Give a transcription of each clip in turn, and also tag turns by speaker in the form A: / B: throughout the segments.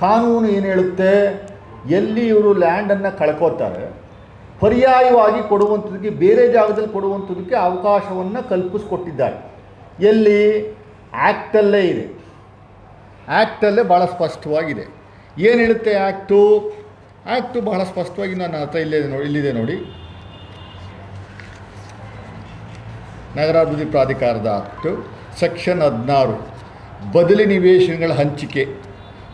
A: ಕಾನೂನು ಏನು ಹೇಳುತ್ತೆ? ಎಲ್ಲಿ ಇವರು ಲ್ಯಾಂಡನ್ನು ಕಳ್ಕೋತಾರೆ, ಪರ್ಯಾಯವಾಗಿ ಕೊಡುವಂಥದ್ದಕ್ಕೆ, ಬೇರೆ ಜಾಗದಲ್ಲಿ ಕೊಡುವಂಥದ್ದಕ್ಕೆ ಅವಕಾಶವನ್ನು ಕಲ್ಪಿಸ್ಕೊಟ್ಟಿದ್ದಾರೆ. ಎಲ್ಲಿ? ಆ್ಯಕ್ಟಲ್ಲೇ ಇದೆ. ಆ್ಯಕ್ಟಲ್ಲೇ ಭಾಳ ಸ್ಪಷ್ಟವಾಗಿದೆ. ಏನು ಹೇಳುತ್ತೆ ಆ್ಯಕ್ಟು ಆ್ಯಕ್ಟು ಬಹಳ ಸ್ಪಷ್ಟವಾಗಿ ನನ್ನ ಅರ್ಥ ಇಲ್ಲೇ ನೋಡಿ, ಇಲ್ಲಿದೆ ನೋಡಿ. ನಗರಾಭಿವೃದ್ಧಿ ಪ್ರಾಧಿಕಾರದ ಆ್ಯಕ್ಟು ಸೆಕ್ಷನ್ ಹದಿನಾರು. ಬದಲಿ ನಿವೇಶನಗಳ ಹಂಚಿಕೆ.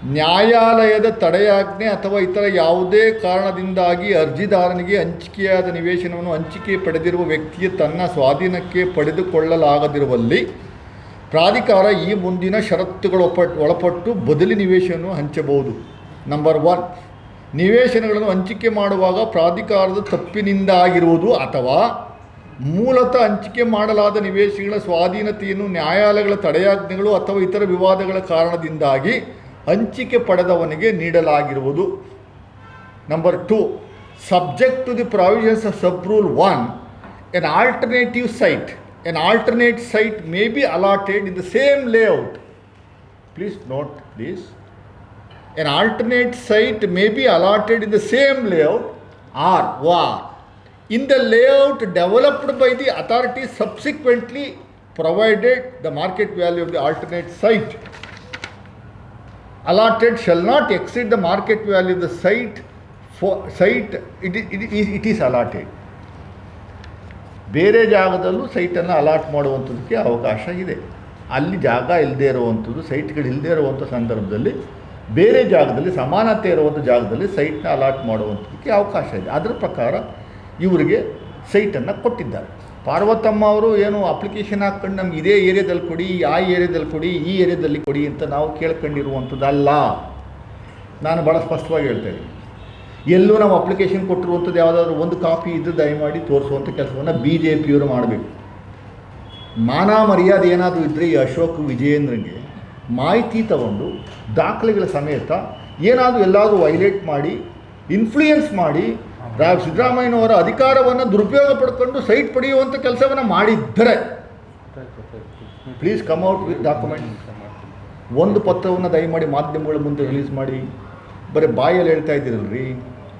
A: ನ್ಯಾಯಾಲಯದ ತಡೆಯಾಜ್ಞೆ ಅಥವಾ ಇತರ ಯಾವುದೇ ಕಾರಣದಿಂದಾಗಿ ಅರ್ಜಿದಾರನಿಗೆ ಹಂಚಿಕೆಯಾದ ನಿವೇಶನವನ್ನು ಹಂಚಿಕೆ ಪಡೆದಿರುವ ವ್ಯಕ್ತಿಯ ತನ್ನ ಸ್ವಾಧೀನಕ್ಕೆ ಪಡೆದುಕೊಳ್ಳಲಾಗದಿರುವಲ್ಲಿ ಪ್ರಾಧಿಕಾರ ಈ ಮುಂದಿನ ಷರತ್ತುಗಳು ಒಪ್ಪಟ್ಟು ಒಳಪಟ್ಟು ಬದಲಿ ನಿವೇಶನವನ್ನು ಹಂಚಬಹುದು. ನಂಬರ್ ಒನ್, ನಿವೇಶನಗಳನ್ನು ಹಂಚಿಕೆ ಮಾಡುವಾಗ ಪ್ರಾಧಿಕಾರದ ತಪ್ಪಿನಿಂದಾಗಿರುವುದು ಅಥವಾ ಮೂಲತಃ ಹಂಚಿಕೆ ಮಾಡಲಾದ ನಿವೇಶಗಳ ಸ್ವಾಧೀನತೆಯನ್ನು ನ್ಯಾಯಾಲಯಗಳ ತಡೆಯಾಜ್ಞೆಗಳು ಅಥವಾ ಇತರ ವಿವಾದಗಳ ಕಾರಣದಿಂದಾಗಿ ಹಂಚಿಕೆ ಪಡೆದವನಿಗೆ ನೀಡಲಾಗಿರುವುದು. Number two subject to the provisions of sub rule one an alternative site an alternate site may be allotted in the same layout please note please an alternate site may be allotted in the same layout or ವಾ in the layout developed by the authority subsequently provided the market value of the alternate site allotted shall not exceed the market value of the site for site it is, it is, it allotted. ಬೇರೆ ಜಾಗದಲ್ಲೂ ಸೈಟನ್ನು allot ಮಾಡುವಂಥದ್ದಕ್ಕೆ ಅವಕಾಶ ಇದೆ. ಅಲ್ಲಿ ಜಾಗ ಇಲ್ಲದೇ ಇರುವಂಥದ್ದು ಸೈಟ್ಗಳು ಇಲ್ಲದೇ ಇರುವಂಥ ಸಂದರ್ಭದಲ್ಲಿ ಬೇರೆ ಜಾಗದಲ್ಲಿ ಸಮಾನತೆ ಇರುವಂಥ ಜಾಗದಲ್ಲಿ ಸೈಟ್ನ ಅಲಾಟ್ ಮಾಡುವಂಥದ್ದಕ್ಕೆ ಅವಕಾಶ ಇದೆ. ಅದರ ಪ್ರಕಾರ ಇವರಿಗೆ ಸೈಟನ್ನು ಕೊಟ್ಟಿದ್ದಾರೆ. ಪಾರ್ವತಮ್ಮ ಅವರು ಏನು ಅಪ್ಲಿಕೇಶನ್ ಹಾಕ್ಕೊಂಡು ನಮ್ಗೆ ಇದೇ ಏರಿಯಾದಲ್ಲಿ ಕೊಡಿ ಆ ಏರಿಯಾದಲ್ಲಿ ಕೊಡಿ, ಈ ಏರಿಯಾದಲ್ಲಿ ಕೊಡಿ ಅಂತ ನಾವು ಕೇಳ್ಕೊಂಡಿರುವಂಥದ್ದಲ್ಲ. ನಾನು ಭಾಳ ಸ್ಪಷ್ಟವಾಗಿ ಹೇಳ್ತೇನೆ ಎಲ್ಲೂ ನಾವು ಅಪ್ಲಿಕೇಶನ್ ಕೊಟ್ಟಿರುವಂಥದ್ದು ಯಾವುದಾದ್ರೂ ಒಂದು ಕಾಪಿ ಇದ್ದು ದಯಮಾಡಿ ತೋರಿಸುವಂಥ ಕೆಲಸವನ್ನು ಬಿ ಜೆ ಪಿಯವರು ಮಾಡಬೇಕು. ಮಾನ ಮರ್ಯಾದೆ ಏನಾದರೂ ಇದ್ದರೆ ಈ ಅಶೋಕ್ ವಿಜಯೇಂದ್ರನಿಗೆ ಮಾಹಿತಿ ತಗೊಂಡು ದಾಖಲೆಗಳ ಸಮೇತ ಏನಾದರೂ ಎಲ್ಲಾದರೂ ವೈಲೇಟ್ ಮಾಡಿ ಇನ್ಫ್ಲೂಯೆನ್ಸ್ ಮಾಡಿ ರಾ ಸಿದ್ದರಾಮಯ್ಯನವರ ಅಧಿಕಾರವನ್ನು ದುರುಪಯೋಗ ಪಡ್ಕೊಂಡು ಸೈಟ್ ಪಡೆಯುವಂಥ ಕೆಲಸವನ್ನು ಮಾಡಿದ್ದರೆ please come out with document ಒಂದು ಪತ್ರವನ್ನು ದಯಮಾಡಿ ಮಾಧ್ಯಮಗಳ ಮುಂದೆ ರಿಲೀಸ್ ಮಾಡಿ. ಬರೀ ಬಾಯಲ್ಲಿ ಹೇಳ್ತಾ ಇದ್ದೀರಲ್ರಿ.